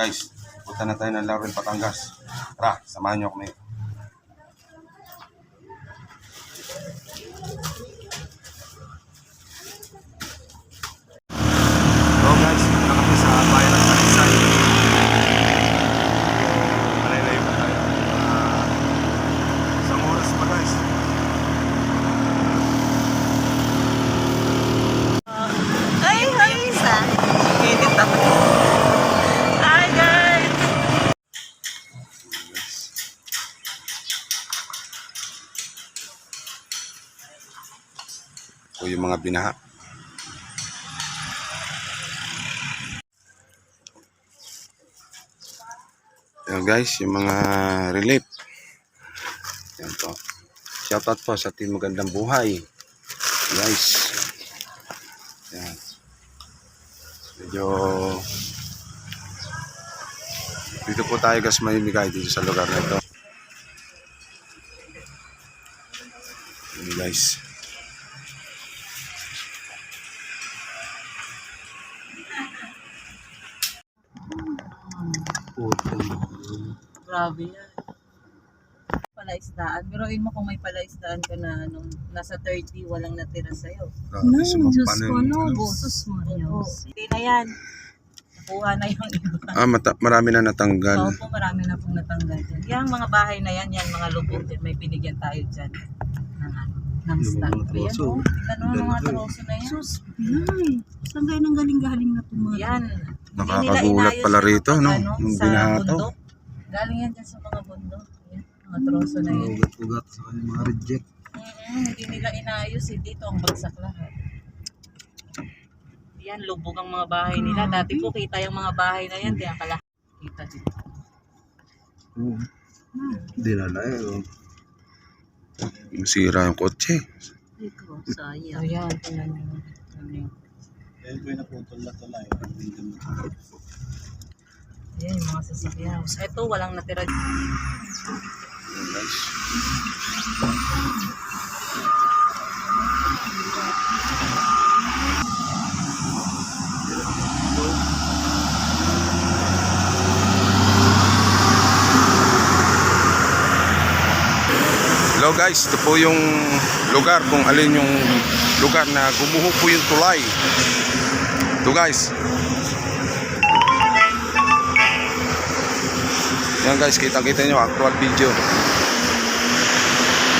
Guys, punta na tayo ng Laurel, Patangas. Tara, samahan niyo kami. Hello guys, punta kami sa bayan ng Talisay. Malalayo pa tayo. Ah, isang oras pa guys. Ay, hi, isa. Edit ako. Hi, guys. O yung mga binaha. Yan guys, yung mga relief. Yan po. Shoutout po sa Team Magandang Buhay. Guys. Yan. Medyo dito po tayo guys mamimigay dito sa lugar na ito. Yan guys. Grabe yan. Palaisdaan. Biruin mo kung may palaisdaan ka na nung nasa 30, walang natira sa'yo. Grabe, sumampa Diyos ko, no, ano. busos mo. Diyos. Hindi na yan. Nakuha na yung iba. Ah, mata- marami na natanggal. Oo po, marami na pong natanggal dyan. Yung mga bahay na yan, yan mga lubog din. May binigyan tayo dyan. Ng ano, ng stock. Ayan o. Tingnan mo ang mga troso na yan. Sus, Pinay. Saan kayo nang galing-galing na tumato? Yan. Nakakagulat Hindi nila inayos pala yung rito, no? ano, Yung sa bundok. Galing yan dyan sa mga bundok. Yan, mga troso na yan. Ugat-ugat sa kanyang mga reject. Mm, hindi nila inayos. eh. Dito ang bagsak lahat. Yan, lubog ang mga bahay nila. Dati po kita yung mga bahay na yan. Kaya kala kita dito. Hindi na na eh. Masira yung kotse. Ikaw, sayang. Ayan, tingnan nyo. Ano yun? Yan po yung naputol na tulay. Ayan, yung mga sasakyan. Ito, walang natira. Guys. Hello guys, ito po yung lugar kung alin yung lugar na gumuho po yung tulay. Ito guys. Yan guys, kita-kita nyo actual video.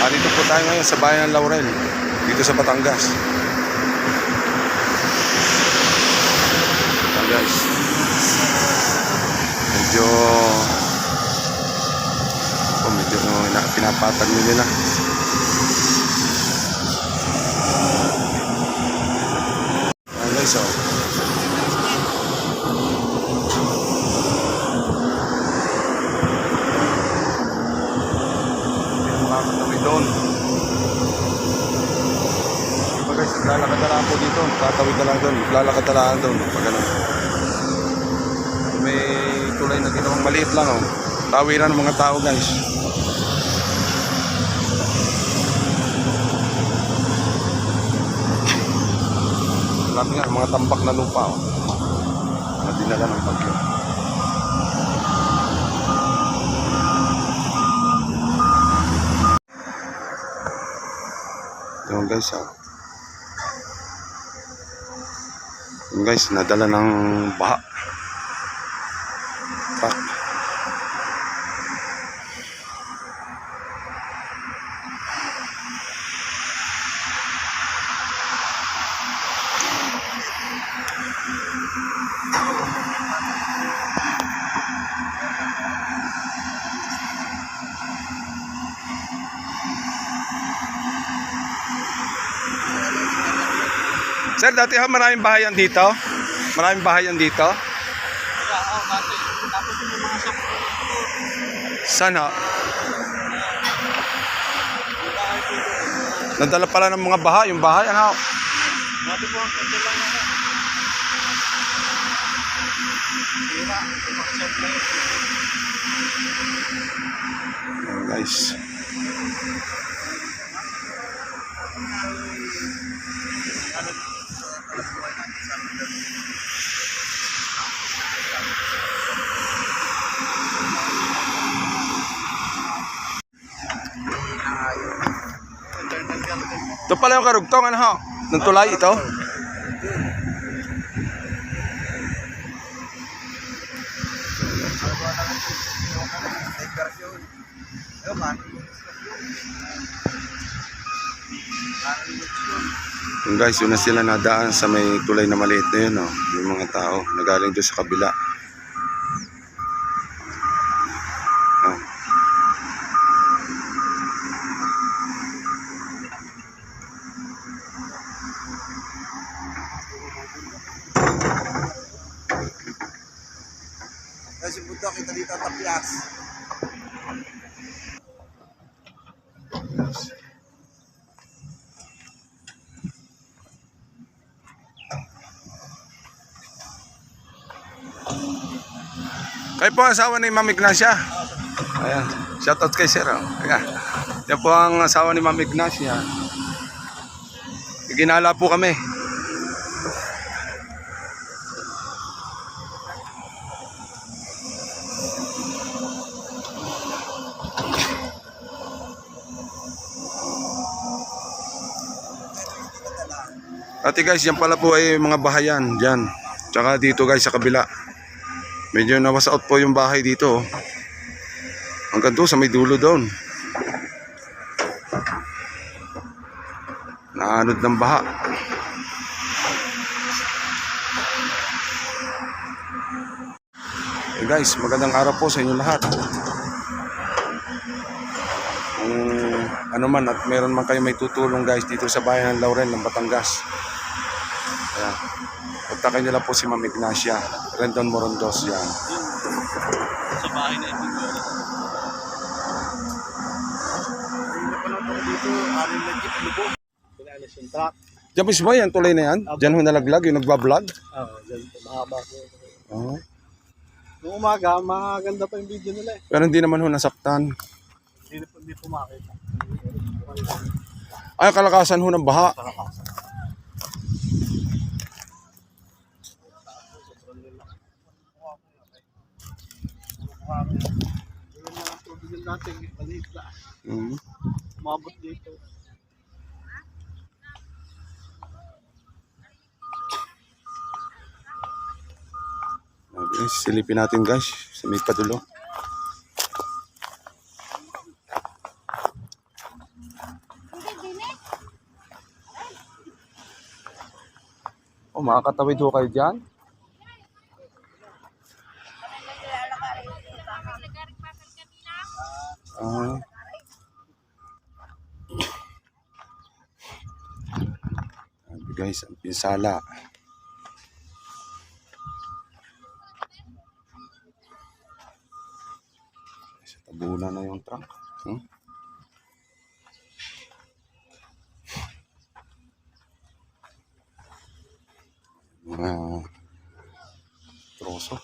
Ah, dito po tayo ngayon sa bayan ng Laurel, dito sa Batangas. Yan guys. Medyo oh, medyo na, pinapatag nila. Yan guys, oh. Na makakatawid doon. Diba guys, naglalakad na lang po dito. Tatawid na lang doon. Naglalakad na lang doon. Pag ano. May tulay na ginawang maliit lang oh. Tawiran ng mga tao guys. Marami nga, mga tambak na lupa oh. Mga dinala ng bagyo. Yung guys, ah. Yung guys, nadala ng baha. Pa. Sir, dati ha maraming bahayan dito? Maraming bahayan dito? Sana. Nadala pala ng mga baha, yung bahay, ano? Ayan, guys. Ito pala yung karugtong ano ho? Ng tulay ito? Thank you. Yung guys, yun na sila nadaan sa may tulay na maliit na yun, oh. Yung mga tao, nagaling doon sa kabila. Kayo po ang asawa ni Ma'am Ignacia. Ayan. Shoutout kay Sir. oh. Ayan. Yan po ang asawa ni Ma'am Ignacia. Ginala po kami. Ate guys, yan pala po ay mga bahayan dyan. Tsaka dito guys sa kabila. Medyo nawas out po yung bahay dito. oh. Hanggang doon sa may dulo doon. Naanod ng baha. Eh guys, magandang araw po sa inyo lahat. Kung ano man at meron man kayo may tutulong guys dito sa bayan ng Laurel ng Batangas. Kontakin lang po si Ma'am Ignacia. Rendon Morondos yan. Sa bahay na ito. Diyan mismo yan, tuloy na yan. Diyan ho nalaglag, yung nagbablog. Oo, dyan po, mahaba po. Oo. Noong umaga, maganda pa yung video nila eh. Pero hindi naman ho nasaktan. Hindi, hindi po makita. Ay, kalakasan ho ng baha. Yung natin, maliit na. Mhm. Umabot dito. Okay, silipin natin guys. Sa may padulo. Oh, makakatawid ho kayo dyan? Ah. Sabi guys, ang pinsala. Sa tabunan na yung trunk. Hmm? Mga troso.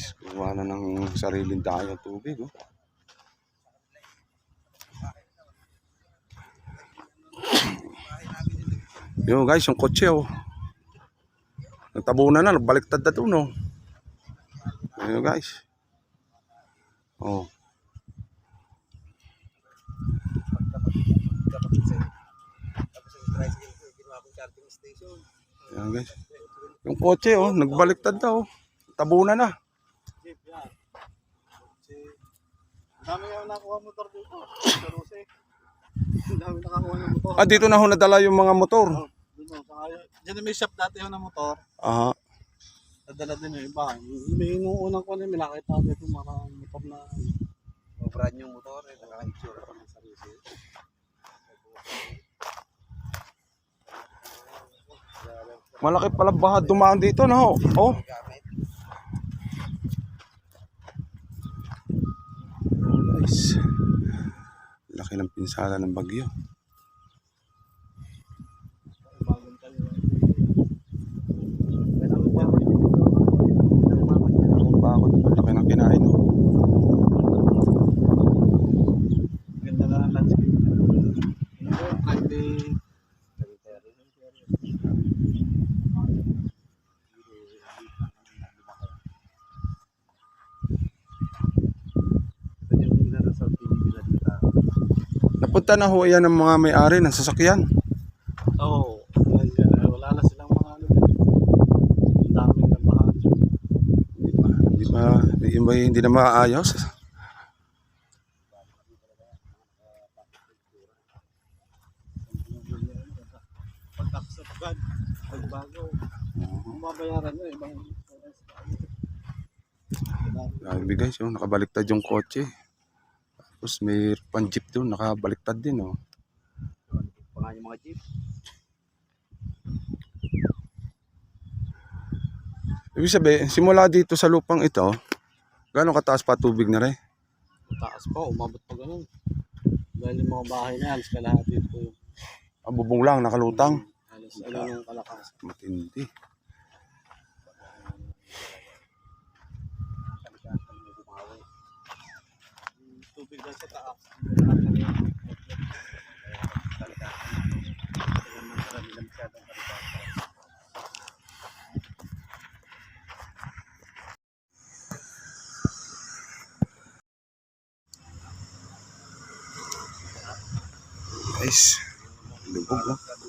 Guys, kuha na ng sariling daya tubig. Oh. Yo guys, yung kotse oh. Nagtabunan na, nagbaliktad na doon oh. Yo guys. Oh. Yan guys. Yung kotse oh, nagbaliktad daw. Oh. Tabunan na. Jeep, yan. Si... Ang dami nga nakuha motor dito. Sa Rose. Ang dami nakakuha ng motor. Ah, dito na ho nadala yung mga motor. Oh, kaya- Diyan na may shop dati yun ng motor. Aha. Nadala din yung iba. May nung unang ko na may nakita ko dito mga motor na brand yung motor. Eh, Naka-insure pa ng sarili. Malaki pala baha dumaan dito na ho. Oh. Guys. Laki ng pinsala ng bagyo. Bagong tayo. Ang bakot. Ang laki ng kinain. Oh. Napunta na ho yan ng mga may-ari ng sasakyan. Oo. Oh, wala na silang mga ano. dyan. Ang daming nabahan. Hindi ba? Hindi ba? Hindi, ba, hindi na maayos. Pagkaksa agad. Pagbago. Kung babayaran nyo, ibang Grabe guys, oh, nakabaliktad yung kotse. Tapos may pan jeep doon, nakabaliktad din oh. pa nga yung mga jeep. Ibig sabihin, simula dito sa lupang ito, gano'ng kataas pa tubig na rin? Taas pa, umabot pa ganun. Dahil yung mga bahay na, halos kalahati po Ang bubong lang, nakalutang. halos ano yung kalakas. Matindi. Lang sa taas. Guys, lubog oh.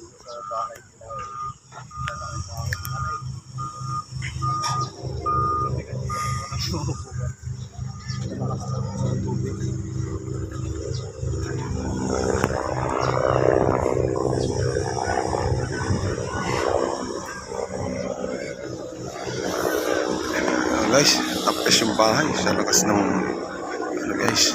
Guys, tapos yung bahay sa lakas ng ano guys.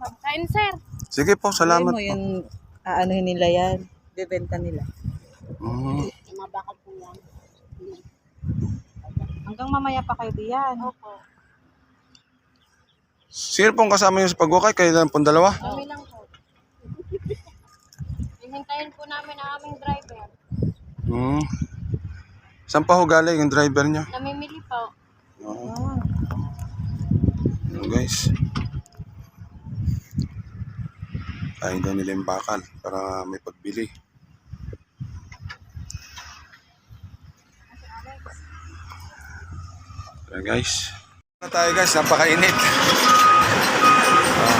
Kain sir. Sige po, salamat mo po. yung aanuhin nila yan. Bebenta nila. Mm. Yung mga bakal po yan. Hanggang mamaya pa kayo diyan. Opo. Sino pong kasama niyo sa pagwakay? Kayo lang pong dalawa? Kami lang po. Hihintayin po namin ang aming driver. Hmm. Saan pa ho galing yung driver niya? Namimili po. Oo. Yun, guys. Kain daw nila yung bakal para may pagbili. Kaya guys. Na tayo guys, napakainit. Ah.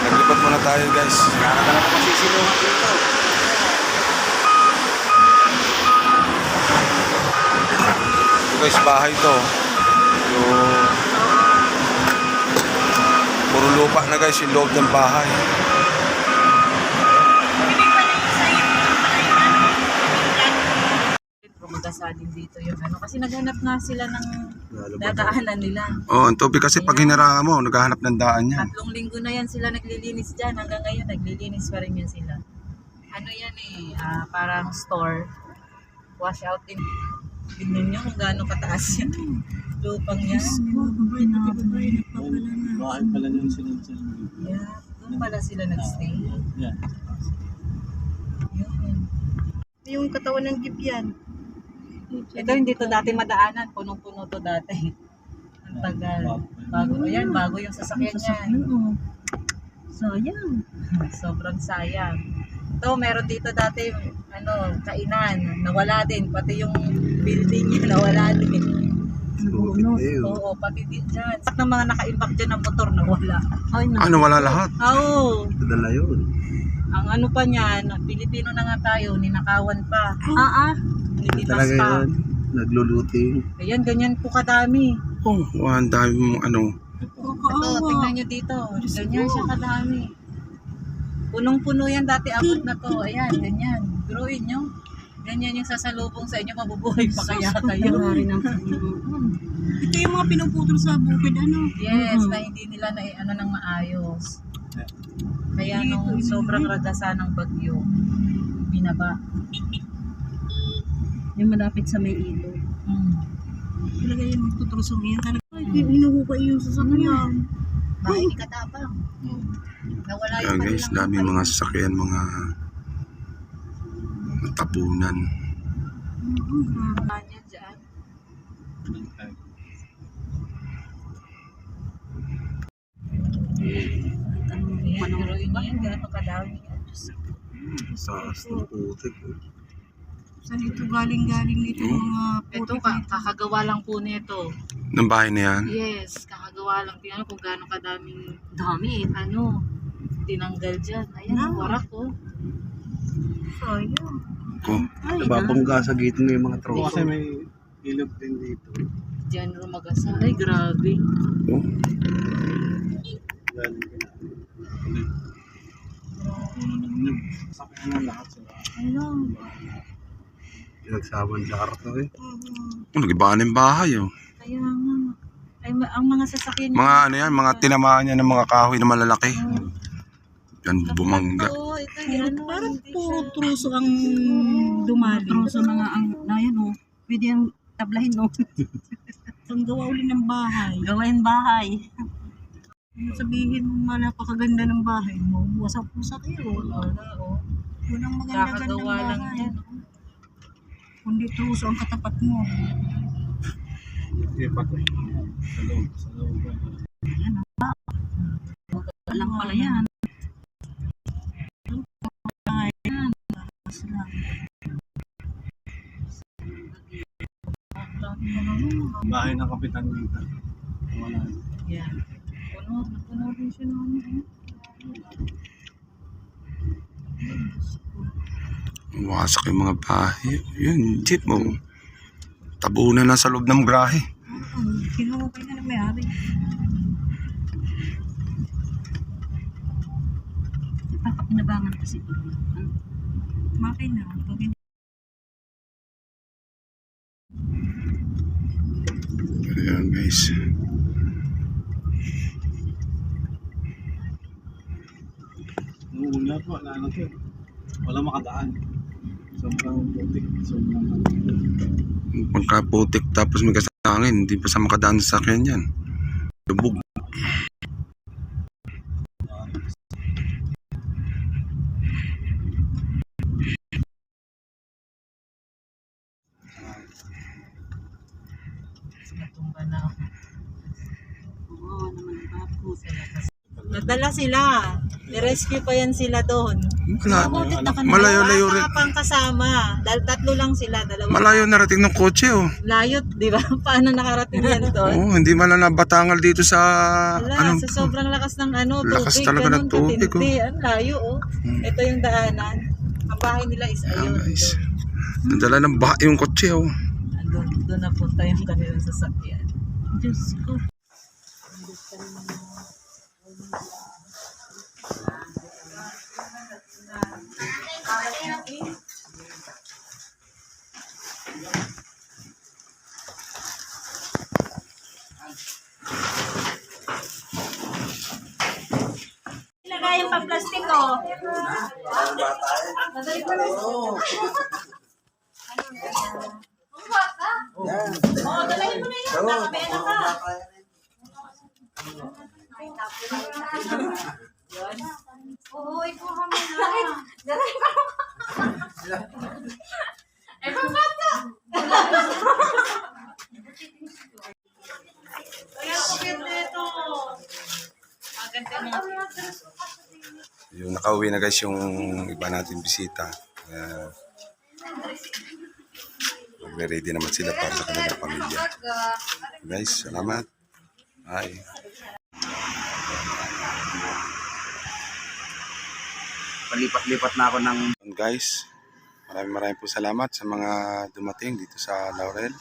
Naglipat muna tayo guys. Nakakalap kasi sinuha dito. Ito guys, bahay to. Yung... Puro lupa na guys yung loob ng bahay. Gumagasa din dito yung ano. Kasi naghanap nga sila ng dadaanan nila. Oh, ang kasi pag hinarangan mo, naghahanap ng daan yan. Tatlong linggo na yan sila naglilinis dyan. Hanggang ngayon, naglilinis pa rin yan sila. Ano yan eh, ah, parang store. Wash out din. Tingnan nyo kung gaano kataas yan. Lupang yan. Babay na babay na pa pala na. Bahay pala yung sinunod Yeah. Doon pala sila nagstay. Yan. Yun. Yung katawan ng jeep yan. Ito hindi to dati madaanan. Punong-puno to dati. Ang tagal. Bago, ayan, bago yung sasakyan niya. Oo. Sayang. Sobrang sayang. Ito, meron dito dati, ano, kainan. Nawala din. Pati yung building niya, nawala din. Nabunot. Oo, pati din dyan. Sa ng mga naka-impact dyan ng motor, nawala. Ay, na. Ano, wala lahat. Oo. Dala yun. Ang ano pa niyan, Pilipino na nga tayo, ninakawan pa. Ah, ah. Nilipas pa. Nagluluting. Ayan, ganyan po kadami. Oh, wow, ang dami mong ano. Ito, tingnan nyo dito. Ganyan siya kadami. Punong-puno yan dati abot na to. Ayan, ganyan. Drawing nyo. Ganyan yung sasalubong sa inyo, mabubuhay pa kaya kayo. Ito yung mga pinuputol sa bukid, ano? Yes, na hindi nila na ano ng maayos. Kaya nung sobrang ragasa ng bagyo, binaba. Yung malapit sa may ilog. Mm. Talaga yung magtutrusong yan. Talaga, ay, Bakit hinuhukay yung sasakyan? Bahay ni Katapang. Nawala Kaya yung guys, kanilang dami mga sasakyan, mga ko. Sa putik. Saan ito galing-galing nito mga Ito, putik ka- nito? kakagawa lang po nito. Ng bahay na yan. Yes, kakagawa lang. Tingnan kung gaano kadaming dami. Ano, tinanggal dyan. Ayan, Ah. warak oh. Sayang. Ko. Ay, Nababangga sa gitna yung mga troso. Kasi may ilog din dito. Diyan rumagasa. Ay, grabe. Oh. Pinagsaban sa karto eh. Oh, nag-iba ng bahay oh. Kaya nga. Ay, ang mga sasakyan Mga ano yan, mga tinamaan niya ng mga kahoy na malalaki. Yan, bumangga. Parang puro truso ang dumali. Truso na nga ang, na yan o. Pwede ang tablahin o. ang gawa uli ng bahay. Gawain bahay. Sabihin mo man napakaganda ng bahay mo. Wasak-wasak yun. Wala, oh. Walang maganda-gandang Kakagawa lang bahay. yan. Kundi truso ang katapat mo. Hindi pa ito. Sa loob. Sa loob. Alam pala yan. Bahay yan. Lakas lang. Bahay ng kapitan dito. Wala. Yan. Puno, puno rin siya ng ano. eh. Wasak yung mga bahay. Yun, jeep mo. Tabunan na sa loob ng grahe. Hmm, Kinukay na ng may-ari. Nakapinabangan kasi ito. Makay na. Pag hindi Ayan guys. Nung una po, wala na ito. Wala makadaan. Sobrang putik. Sobrang Pagkaputik tapos may kasangin, hindi pa sa makadaan sa sakyan yan. Lubog. Natumba na ako. Oo naman bago. Nadala sila. Ni-rescue pa yan sila doon. Wala. Na. Malayo-layo rin. Bata pang kasama. Dahil tatlo lang sila. Dalawa. Malayo narating ng kotse oh. Layot, di ba? Paano nakarating yan doon? Oo, hindi man lang nabatangal dito sa Wala, ano. sa sobrang lakas ng ano, tubig. Lakas talaga ng tubig, oh. Ang layo, oh. Ito yung daanan. Ang bahay nila is Ayan, ayun. guys. Nadala ng baha yung kotse oh. Doon, doon napunta yung kanilang sasakyan. Diyos ko. Ilagay yung pang-plastic ko. Yung nakauwi na guys yung iba natin bisita. Uh, Magre-ready naman sila para sa kanilang pamilya. Guys, salamat. Bye. Palipat-lipat na ako ng guys, maraming maraming po salamat sa mga dumating dito sa Laurel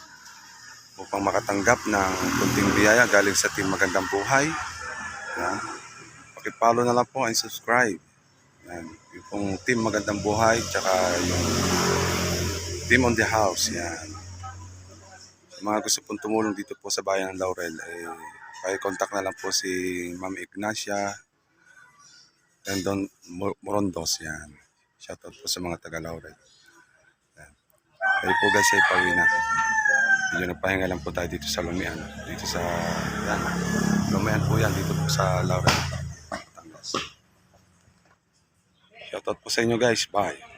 upang makatanggap ng kunting biyaya galing sa Team Magandang Buhay. Yan. Pakipollow na lang po and subscribe. Yan. Yung Team Magandang Buhay tsaka yung Team on the House. Yan. Sa mga gusto pong tumulong dito po sa bayan ng Laurel, eh, contact na lang po si Ma'am Ignacia Rendon Mor- Morondos. Yan. Shoutout po sa mga taga Laurel. Yan. Kayo po guys ay pauwi na. Medyo nagpahinga lang po tayo dito sa Lumian. Dito sa, yan. Lumian po yan, dito po sa Laurel. Shoutout po sa inyo guys. Bye.